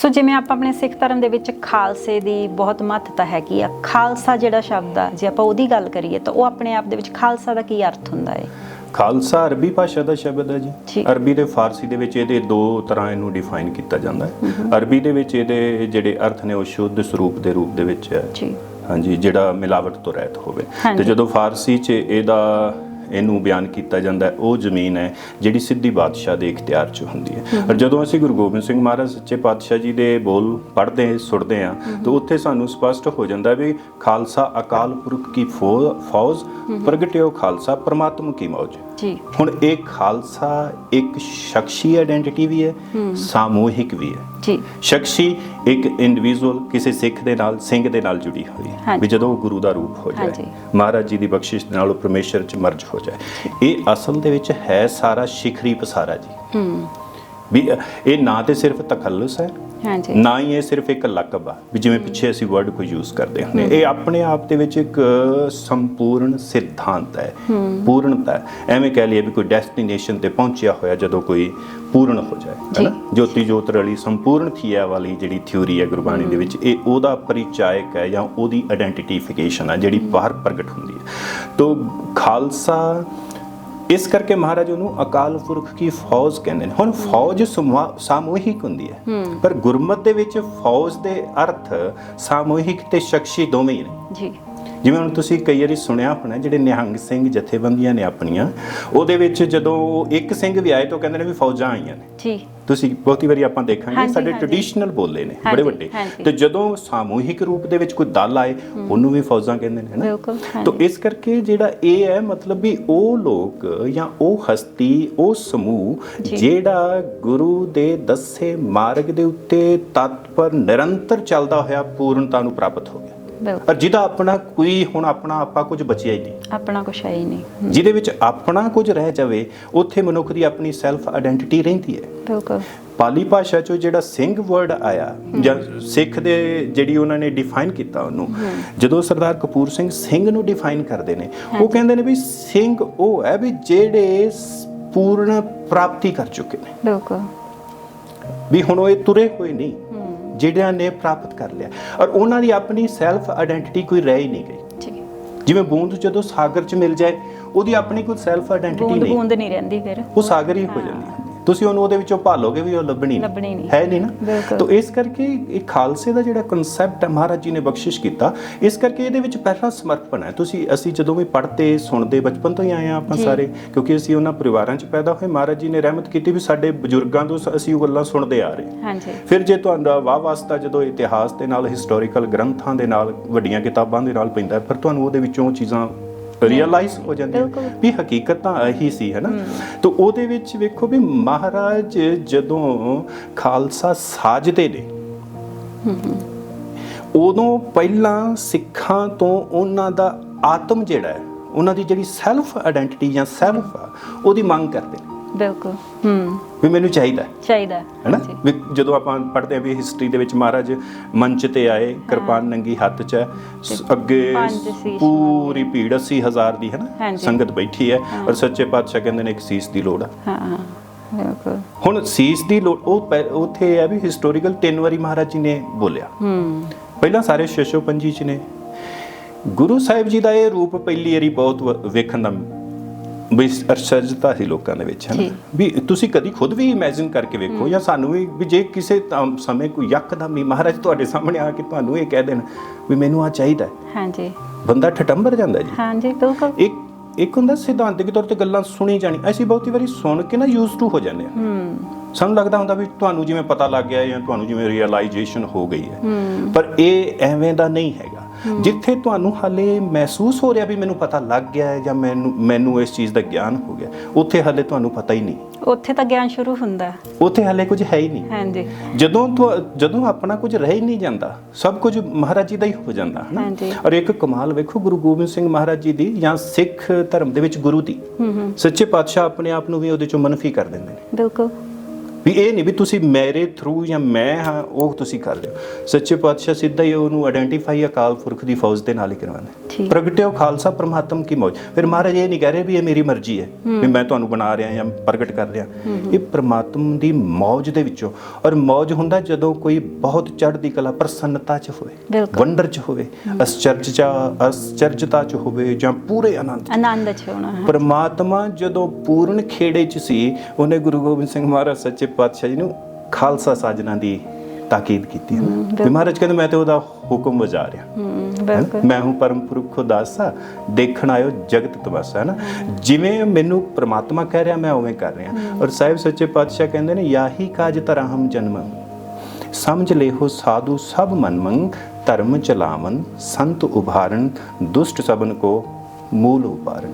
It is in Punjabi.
ਸੋ ਜਿਵੇਂ ਆਪਾਂ ਆਪਣੇ ਸਿੱਖ ਧਰਮ ਦੇ ਵਿੱਚ ਖਾਲਸੇ ਦੀ ਬਹੁਤ ਮਹੱਤਤਾ ਹੈਗੀ ਆ ਖਾਲਸਾ ਜਿਹੜਾ ਸ਼ਬਦ ਆ ਜੇ ਆਪਾਂ ਉਹਦੀ ਗੱਲ ਕਰੀਏ ਤਾਂ ਉਹ ਆਪਣੇ ਆਪ ਦੇ ਵਿੱਚ ਖਾਲਸਾ ਦਾ ਕੀ ਅਰਥ ਹੁੰਦਾ ਹੈ ਖਾਲਸਾ ਅਰਬੀ ਭਾਸ਼ਾ ਦਾ ਸ਼ਬਦ ਹੈ ਜੀ। ਅਰਬੀ ਤੇ ਫਾਰਸੀ ਦੇ ਵਿੱਚ ਇਹਦੇ ਦੋ ਤਰ੍ਹਾਂ ਇਹਨੂੰ ਡਿਫਾਈਨ ਕੀਤਾ ਜਾਂਦਾ ਹੈ। ਅਰਬੀ ਦੇ ਵਿੱਚ ਇਹਦੇ ਜਿਹੜੇ ਅਰਥ ਨੇ ਉਹ ਸ਼ੁੱਧ ਸਰੂਪ ਦੇ ਰੂਪ ਦੇ ਵਿੱਚ ਹੈ। ਜੀ ਹਾਂਜੀ ਜਿਹੜਾ ਮਿਲਾਵਟ ਤੋਂ ਰਹਿਤ ਹੋਵੇ। ਤੇ ਜਦੋਂ ਫਾਰਸੀ 'ਚ ਇਹਦਾ ਇਹਨੂੰ ਬਿਆਨ ਕੀਤਾ ਜਾਂਦਾ ਹੈ ਉਹ ਜ਼ਮੀਨ ਹੈ ਜਿਹੜੀ ਸਿੱਧੀ ਬਾਦਸ਼ਾਹ ਦੇ ਇਖਤਿਆਰ 'ਚ ਹੁੰਦੀ ਹੈ। ਪਰ ਜਦੋਂ ਅਸੀਂ ਗੁਰੂ ਗੋਬਿੰਦ ਸਿੰਘ ਮਹਾਰਾਜ ਸੱਚੇ ਪਾਤਸ਼ਾਹ ਜੀ ਦੇ ਬੋਲ ਪੜ੍ਹਦੇ ਸੁਣਦੇ ਆ ਤਾਂ ਉੱਥੇ ਸਾਨੂੰ ਸਪਸ਼ਟ ਹੋ ਜਾਂਦਾ ਵੀ ਖਾਲਸਾ ਅਕਾਲ ਪੁਰਖ ਕੀ ਫੌਜ ਪ੍ਰਗਟਿਓ ਖਾਲਸਾ ਪਰਮਾਤਮ ਕੀ ਮੌਜ ਜੀ। ਹੁਣ ਇਹ ਖਾਲਸਾ ਇੱਕ ਸ਼ਖਸੀ ਆਇਡੈਂਟੀਟੀ ਵੀ ਹੈ। ਸਾਮੂਹਿਕ ਵੀ ਹੈ। ਜੀ। ਸ਼ਖਸੀ ਇੱਕ ਇੰਡੀਵਿਜੂਅਲ ਕਿਸੇ ਸਿੱਖ ਦੇ ਨਾਲ ਸਿੰਘ ਦੇ ਨਾਲ ਜੁੜੀ ਹੋਈ ਹੈ। ਵੀ ਜਦੋਂ ਉਹ ਗੁਰੂ ਦਾ ਰੂਪ ਹੋ। ਜਾਏ ਮਹਾਰਾਜ ਜੀ ਦੀ ਬਖਸ਼ਿਸ਼ ਦੇ ਨਾਲ ਉਹ ਪਰਮੇਸ਼ਰ ਚ ਮਰਜ ਹੋ ਜਾਏ। ਇਹ ਅਸਲ ਦੇ ਵਿੱਚ ਹੈ ਸਾਰਾ ਸ਼ਿਖਰੀ ਪਸਾਰਾ ਜੀ। ਹੂੰ। ਵੀ ਇਹ ਨਾ ਤੇ ਸਿਰਫ ਤਖੱਲੁਸ ਹੈ ਹਾਂਜੀ। ਨਾ ਹੀ ਇਹ ਸਿਰਫ ਇੱਕ ਲਕਬ ਆ ਵੀ ਜਿਵੇਂ ਪਿੱਛੇ ਅਸੀਂ ਵਰਡ ਕੋਈ ਯੂਜ਼ ਕਰਦੇ ਹਾਂ। ਇਹ ਆਪਣੇ ਆਪ ਦੇ ਵਿੱਚ ਇੱਕ ਸੰਪੂਰਨ ਸਿਧਾਂਤ ਹੈ ਪੂਰਨਤਾ ਹੈ। ਐਵੇਂ ਕਹਿ ਲਈਏ ਵੀ ਕੋਈ ਡੈਸਟੀਨੇਸ਼ਨ ਤੇ ਪਹੁੰਚਿਆ ਹੋਇਆ ਜਦੋਂ ਕੋਈ ਪੂਰਨ ਹੋ ਜਾਏ। ਹੈਨਾ ਜੋਤੀ ਜੋਤ ਰਲੀ ਸੰਪੂਰਨ ਥੀਆ ਵਾਲੀ ਜਿਹੜੀ ਥਿਉਰੀ ਹੈ ਗੁਰਬਾਣੀ ਦੇ ਵਿੱਚ ਇਹ ਉਹਦਾ ਪਰਿਚਾਇਕ ਹੈ ਜਾਂ ਉਹਦੀ ਆਇਡੈਂਟੀਫਿਕੇਸ਼ਨ ਹੈ ਜਿਹੜੀ ਬਾਹਰ ਪ੍ਰਗਟ ਹੁੰਦੀ ਹੈ। ਤੋਂ ਖਾਲਸਾ ਇਸ ਕਰਕੇ ਮਹਾਰਾਜ ਉਹਨੂੰ ਅਕਾਲ ਪੁਰਖ ਕੀ ਫੌਜ ਕਹਿੰਦੇ ਨੇ। ਹੁਣ ਫੌਜ ਸਮੂਹ- ਸਾਮੂਹਿਕ ਹੁੰਦੀ ਹੈ। ਪਰ ਗੁਰਮਤ ਦੇ ਵਿੱਚ ਫੌਜ ਦੇ ਅਰਥ ਸਾਮੂਹਿਕ ਤੇ ਸ਼ਖਸੀ ਦੋਵੇਂ ਹੀ ਨੇ। ਜੀ। ਜਿਵੇਂ ਹੁਣ ਤੁਸੀਂ ਕਈ ਵਾਰੀ ਸੁਣਿਆ ਹੋਣਾ ਜਿਹੜੇ ਨਿਹੰਗ ਸਿੰਘ ਜਥੇਬੰਦੀਆਂ ਨੇ ਆਪਣੀਆਂ ਉਹਦੇ ਵਿੱਚ ਜਦੋਂ ਇੱਕ ਸਿੰਘ ਵੀ ਆਏ ਤਾਂ ਕਹਿੰਦੇ ਨੇ ਵੀ ਫੌਜਾਂ ਆਈਆਂ ਨੇ ਜੀ ਤੁਸੀਂ ਬਹੁਤੀ ਵਾਰੀ ਆਪਾਂ ਦੇਖਾਂਗੇ ਸਾਡੇ। ਟ੍ਰੈਡੀਸ਼ਨਲ ਬੋਲੇ ਨੇ ਬੜੇ ਵੱਡੇ। ਤੇ ਜਦੋਂ ਸਾਮੂਹਿਕ ਰੂਪ ਦੇ ਵਿੱਚ ਕੋਈ ਦਲ ਆਏ ਉਹਨੂੰ ਵੀ ਫੌਜਾਂ ਕਹਿੰਦੇ ਨੇ ਬਿਲਕੁਲ, ਨਾ ਹਾਂਜੀ। ਤਾਂ ਇਸ ਕਰਕੇ ਜਿਹੜਾ ਇਹ ਹੈ ਮਤਲਬ ਵੀ ਉਹ ਲੋਕ ਜਾਂ ਉਹ ਹਸਤੀ ਉਹ ਸਮੂਹ। ਜਿਹੜਾ ਗੁਰੂ ਦੇ ਦੱਸੇ ਮਾਰਗ ਦੇ ਉੱਤੇ ਤਤਪਰ ਨਿਰੰਤਰ ਚੱਲਦਾ ਹੋਇਆ ਪੂਰਨਤਾ ਨੂੰ ਪ੍ਰਾਪਤ ਹੋ ਗਿਆ ਔਰ ਜਿਹਦਾ ਆਪਣਾ ਕੋਈ ਹੁਣ ਆਪਣਾ ਆਪਾ ਕੁਝ ਬਚਿਆ ਹੀ ਨਹੀਂ। ਆਪਣਾ ਕੁਛ ਹੈ ਹੀ ਨਹੀਂ। ਜਿਹਦੇ ਵਿੱਚ ਆਪਣਾ ਕੁਝ ਰਹਿ ਜਾਵੇ ਉੱਥੇ ਮਨੁੱਖ ਦੀ ਆਪਣੀ ਸੈਲਫ ਆਇਡੈਂਟੀਟੀ ਰਹਿੰਦੀ ਹੈ। ਬਿਲਕੁਲ। ਪਾਲੀ ਭਾਸ਼ਾ ਚੋਂ ਜਿਹੜਾ ਸਿੰਘ ਵਰਡ ਆਇਆ ਜਾਂ ਸਿੱਖ ਦੇ ਜਿਹੜੀ ਉਹਨਾਂ ਨੇ ਡਿਫਾਈਨ ਕੀਤਾ ਉਹਨੂੰ ਜਦੋਂ ਸਰਦਾਰ ਕਪੂਰ ਸਿੰਘ ਸਿੰਘ ਨੂੰ ਡਿਫਾਈਨ ਕਰਦੇ ਨੇ ਉਹ ਕਹਿੰਦੇ ਨੇ ਵੀ ਸਿੰਘ ਉਹ ਹੈ ਵੀ ਜਿਹੜੇ ਪੂਰਨ ਪ੍ਰਾਪਤੀ ਕਰ ਚੁੱਕੇ ਨੇ। ਬਿਲਕੁਲ। ਵੀ ਹੁਣ ਉਹ ਇਹ ਤੁਰੇ ਹੋਏ ਨਹੀਂ। ਜਿਹੜਿਆਂ ਨੇ ਪ੍ਰਾਪਤ ਕਰ ਲਿਆ। ਔਰ ਉਹਨਾਂ ਦੀ ਆਪਣੀ ਸੈਲਫ ਆਇਡੈਂਟੀਟੀ ਕੋਈ ਰਹਿ ਹੀ ਨਹੀਂ ਗਈ। ਜਿਵੇਂ ਬੂੰਦ ਜਦੋਂ ਸਾਗਰ 'ਚ ਮਿਲ ਜਾਏ ਉਹਦੀ ਆਪਣੀ ਕੋਈ ਸੈਲਫ ਆਇਡੈਂਟੀਟੀ ਨਹੀਂ। ਬੂੰਦ ਨਹੀਂ ਰਹਿੰਦੀ ਫਿਰ। ਉਹ ਸਾਗਰ ਹੀ ਹੋ ਜਾਂਦੀ ਹੈ। ਤੁਸੀਂ ਉਹਨੂੰ ਉਹਦੇ ਵਿੱਚੋਂ ਭਾਲੋਗੇ ਵੀ ਉਹ ਲੱਭਣੀ ਨਹੀਂ। ਲੱਭਣੀ ਨਹੀਂ। ਹੈ ਨਹੀਂ ਨਾ। ਤਾਂ ਇਸ ਕਰਕੇ ਇਹ ਖਾਲਸੇ ਦਾ ਜਿਹੜਾ ਕਨਸੈਪਟ ਹੈ ਮਹਾਰਾਜ ਜੀ ਨੇ ਬਖਸ਼ਿਸ਼ ਕੀਤਾ ਇਸ ਕਰਕੇ ਇਹਦੇ ਵਿੱਚ ਪਹਿਲਾ ਸਮਰਪਣ ਹੈ ਤੁਸੀਂ ਅਸੀਂ ਜਦੋਂ ਵੀ ਪੜ੍ਹਦੇ ਸੁਣਦੇ ਬਚਪਨ ਤੋਂ ਹੀ ਆਏ ਆ ਆਪਾਂ। ਸਾਰੇ ਕਿਉਂਕਿ ਅਸੀਂ ਉਹਨਾਂ ਪਰਿਵਾਰਾਂ 'ਚ ਪੈਦਾ ਹੋਏ ਮਹਾਰਾਜ ਜੀ ਨੇ ਰਹਿਮਤ ਕੀਤੀ ਵੀ ਸਾਡੇ ਬਜ਼ੁਰਗਾਂ ਤੋਂ ਅਸੀਂ ਉਹ ਗੱਲਾਂ ਸੁਣਦੇ ਆ ਰਹੇ ਹਾਂਜੀ ਫਿਰ ਜੇ ਤੁਹਾਡਾ ਵਾਹ ਵਾਸਤਾ ਜਦੋਂ ਇਤਿਹਾਸ ਦੇ ਨਾਲ ਹਿਸਟੋਰੀਕਲ ਗ੍ਰੰਥਾਂ ਦੇ ਨਾਲ ਵੱਡੀਆਂ ਕਿਤਾਬਾਂ ਦੇ ਨਾਲ ਪੈਂਦਾ ਫਿਰ ਤੁਹਾਨੂੰ ਉਹਦੇ ਵਿੱਚੋਂ ਚੀਜ਼ਾਂ ਰੀਅਲਾਈਜ਼ ਹੋ ਜਾਂਦੀਆਂ ਬਿਲਕੁਲ। ਵੀ ਹਕੀਕਤ ਤਾਂ ਇਹੀ ਸੀ ਹੈ ਨਾ? ਤਾਂ ਉਹਦੇ ਵਿੱਚ ਵੇਖੋ ਵੀ ਮਹਾਰਾਜ ਜਦੋਂ ਖਾਲਸਾ ਸਾਜਦੇ ਨੇ ਉਦੋਂ ਪਹਿਲਾਂ ਸਿੱਖਾਂ ਤੋਂ ਉਹਨਾਂ ਦਾ ਆਤਮ ਜਿਹੜਾ ਹੈ ਉਹਨਾਂ ਦੀ ਜਿਹੜੀ ਸੈਲਫ ਆਇਡੈਂਟੀਟੀ ਜਾਂ ਸੈਲਫ ਉਹਦੀ ਮੰਗ ਕਰਦੇ ਨੇ। ਬਿਲਕੁਲ। ਹੂੰ। ਵੀ ਮੈਨੂੰ ਚਾਹੀਦਾ। ਹੈ ਚਾਹੀਦਾ। ਹੈਨਾ? ਜੀ। ਵੀ ਜਦੋਂ ਆਪਾਂ ਪੜ੍ਹਦੇ ਆ ਵੀ ਹਿਸਟਰੀ ਦੇ ਵਿੱਚ ਮਹਾਰਾਜ ਮੰਚ ਤੇ ਆਏ ਕਿਰਪਾਨ ਨੰਗੀ ਹੱਥ 'ਚ ਹੈ ਸ- ਅੱਗੇ ਪੰਜ ਸੀਸ ਪੂਰੀ ਭੀੜ 80000 ਦੀ ਹੈ ਨਾ ਹਾਂਜੀ। ਸੰਗਤ ਬੈਠੀ ਹੈ ਔਰ ਸੱਚੇ ਪਾਤਸ਼ਾਹ ਕਹਿੰਦੇ ਨੇ ਇੱਕ ਸੀਸ ਦੀ ਲੋੜ ਆ। ਹਾਂ ਹਾਂ। ਬਿਲਕੁਲ। ਹੁਣ ਸੀਸ ਦੀ ਲੋੜ ਉਹ ਉੱਥੇ ਇਹ ਹੈ ਵੀ ਹਿਸਟੋਰੀਕਲ ਤਿੰਨ ਵਾਰੀ ਮਹਾਰਾਜ ਜੀ ਨੇ ਬੋਲਿਆ। ਹੂੰ। ਪਹਿਲਾਂ ਸਾਰੇ ਛੇਸ਼ੋ ਪੰਜੀ ਚ ਨੇ। ਗੁਰੂ ਸਾਹਿਬ ਜੀ ਦਾ ਇਹ ਰੂਪ ਪਹਿਲੀ ਵਾਰੀ ਬਹੁਤ ਵ- ਵੇਖਣ ਦਾ ਵੀ ਅਰਸ਼ਜਤਾ ਸੀ ਲੋਕਾਂ ਦੇ ਵਿੱਚ ਹੈ ਜੀ। ਨਾ ਵੀ ਤੁਸੀਂ ਕਦੀ ਖੁਦ ਵੀ ਇਮੇਜਿਨ ਕਰਕੇ ਵੇਖੋ ਜਾਂ ਸਾਨੂੰ ਵੀ ਵੀ ਜੇ ਕਿਸੇ ਸਮੇਂ ਕੋਈ ਯਕਦਮ ਹੀ ਮਹਾਰਾਜ ਤੁਹਾਡੇ ਸਾਹਮਣੇ ਆ ਕੇ ਤੁਹਾਨੂੰ ਇਹ ਕਹਿ ਦੇਣ ਵੀ ਮੈਨੂੰ ਆ ਚਾਹੀਦਾ ਹੈ, ਹਾਂਜੀ। ਬੰਦਾ ਠਟੰਬਰ ਜਾਂਦਾ ਜੀ। ਹਾਂਜੀ ਬਿਲਕੁਲ। ਇੱਕ ਇੱਕ ਹੁੰਦਾ ਸਿਧਾਂਤਿਕ ਤੌਰ ਤੇ ਗੱਲਾਂ ਸੁਣੀ ਜਾਣੀ ਅਸੀਂ ਬਹੁਤੀ ਵਾਰੀ ਸੁਣ ਕੇ ਨਾ ਯੂਜ਼ ਟੂ ਹੋ ਜਾਂਦੇ ਹਾਂ। ਹੂੰ। ਸਾਨੂੰ ਲੱਗਦਾ ਹੁੰਦਾ ਵੀ ਤੁਹਾਨੂੰ ਜਿਵੇਂ ਪਤਾ ਲੱਗ ਗਿਆ ਜਾਂ ਤੁਹਾਨੂੰ ਜਿਵੇਂ ਰਿਅਲਾਈਜੇਸ਼ਨ ਹੋ ਗਈ ਹੈ। ਹੂੰ। ਪਰ ਇਹ ਐਵੇਂ ਦਾ ਨਹੀਂ ਹੈਗਾ। ਜਿੱਥੇ ਤੁਹਾਨੂੰ ਹਾਲੇ ਮਹਿਸੂਸ ਹੋ ਰਿਹਾ ਵੀ ਮੈਨੂੰ ਪਤਾ ਲੱਗ ਗਿਆ ਹੈ ਜਾਂ ਮੈਨੂੰ ਮੈਨੂੰ ਇਸ ਚੀਜ਼ ਦਾ ਗਿਆਨ ਹੋ ਗਿਆ ਉੱਥੇ ਹਾਲੇ ਤੁਹਾਨੂੰ ਪਤਾ ਹੀ ਨਹੀਂ। ਉੱਥੇ ਤਾਂ ਗਿਆਨ ਸ਼ੁਰੂ ਹੁੰਦਾ ਹੈ। ਉੱਥੇ ਹਾਲੇ ਕੁਝ ਹੈ ਹੀ ਨਹੀਂ। ਹਾਂਜੀ। ਜਦੋਂ ਤੁਹਾ- ਜਦੋਂ ਆਪਣਾ ਕੁਝ ਰਹਿ ਹੀ ਨਹੀਂ ਜਾਂਦਾ ਸਭ ਕੁਝ ਮਹਾਰਾਜ ਜੀ ਦਾ ਹੀ ਹੋ ਜਾਂਦਾ ਹੈ ਹਾਂਜੀ। ਔਰ ਇੱਕ ਕਮਾਲ ਵੇਖੋ ਗੁਰੂ ਗੋਬਿੰਦ ਸਿੰਘ ਮਹਾਰਾਜ ਜੀ ਦੀ ਜਾਂ ਸਿੱਖ ਧਰਮ ਦੇ ਵਿੱਚ ਗੁਰੂ ਦੀ। ਹੂੰ ਹੂੰ। ਸੱਚੇ ਪਾਤਸ਼ਾਹ ਆਪਣੇ ਆਪ ਨੂੰ ਵੀ ਉਹਦੇ ਚੋਂ ਮਨਫੀ ਕਰ ਦਿੰਦੇ ਨੇ। ਬਿਲਕੁਲ। ਵੀ ਇਹ ਨਹੀਂ ਵੀ ਤੁਸੀਂ ਮੇਰੇ ਥਰੂ ਜਾਂ ਮੈਂ ਹਾਂ ਉਹ ਤੁਸੀਂ ਕਰ ਲਿਓ। ਸੱਚੇ ਪਾਤਸ਼ਾਹ ਸਿੱਧਾ ਹੀ ਉਹਨੂੰ ਆਇਡੈਂਟੀਫਾਈ ਅਕਾਲ ਪੁਰਖ ਦੀ ਫੌਜ ਦੇ ਨਾਲ ਹੀ ਕਰਵਾਉਂਦੇ। ਪ੍ਰਗਟਿਓ ਖਾਲਸਾ ਪਰਮਾਤਮ ਕੀ ਮੌਜ। ਫਿਰ ਮਹਾਰਾਜ ਇਹ ਨਹੀਂ ਕਹਿ ਰਹੇ ਵੀ ਇਹ ਮੇਰੀ ਮਰਜ਼ੀ ਹੈ ਵੀ ਮੈਂ ਤੁਹਾਨੂੰ ਬਣਾ ਰਿਹਾ ਜਾਂ ਪ੍ਰਗਟ ਕਰ ਰਿਹਾ। ਇਹ ਪ੍ਰਮਾਤਮ ਦੀ ਮੌਜ ਦੇ ਵਿੱਚੋਂ। ਔਰ ਮੌਜ ਹੁੰਦਾ ਜਦੋਂ ਕੋਈ ਬਹੁਤ ਚੜ੍ਹਦੀ ਕਲਾ ਪ੍ਰਸੰਨਤਾ ਚ ਹੋਵੇ। ਵੰਡਰ ਚ ਹੋਵੇ ਅਸਚਰਜ ਚ ਅਸਚਰਜਤਾ ਚ ਹੋਵੇ ਜਾਂ ਪੂਰੇ ਆਨੰਦ। ਆਨੰਦ ਚ ਹੋਣਾ ਪਰਮਾਤਮਾ ਜਦੋਂ ਪੂਰਨ ਖੇੜੇ 'ਚ ਸੀ ਉਹਨੇ ਗੁਰੂ ਗੋਬਿੰਦ ਸਿੰਘ ਮਹਾਰਾਜ ਸੱਚੇ ਪਾਤਸ਼ਾਹ ਜੀ ਨੂੰ ਖਾਲਸਾ ਸਾਜਣਾ ਦੀ ਤਾਕੀਦ ਕੀਤੀ ਹੈ। ਵੀ ਮਹਾਰਾਜ ਕਹਿੰਦੇ ਮੈਂ ਤੇ ਉਹਦਾ ਹੁਕਮ ਵਜਾ ਰਿਹਾ। ਮੈਂ ਹੂੰ ਪਰਮ ਪੁਰਖ ਖੁਦਾਸਾ ਦੇਖਣ ਆਇਓ ਜਗਤ ਤਮਾਸਾ ਹੈ ਨਾ? ਜਿਵੇਂ ਮੈਨੂੰ ਪ੍ਰਮਾਤਮਾ ਕਹਿ ਰਿਹਾ ਮੈਂ ਉਵੇਂ ਕਰ ਰਿਹਾ। ਔਰ ਸਾਹਿਬ ਸੱਚੇ ਪਾਤਸ਼ਾਹ ਕਹਿੰਦੇ ਨੇ ਯਾਹੀ ਕਾਜ ਤਰਾ ਹਮ ਜਨਮ ਸਮਝ ਲੇਹੋ ਸਾਧੂ ਸਭ ਮਨ ਮੰਗ ਧਰਮ ਚਲਾਵਨ ਸੰਤ ਉਭਾਰਨ ਦੁਸ਼ਟ ਸਬਨ ਕੋ ਮੂਲ ਉਪਾਰਨ।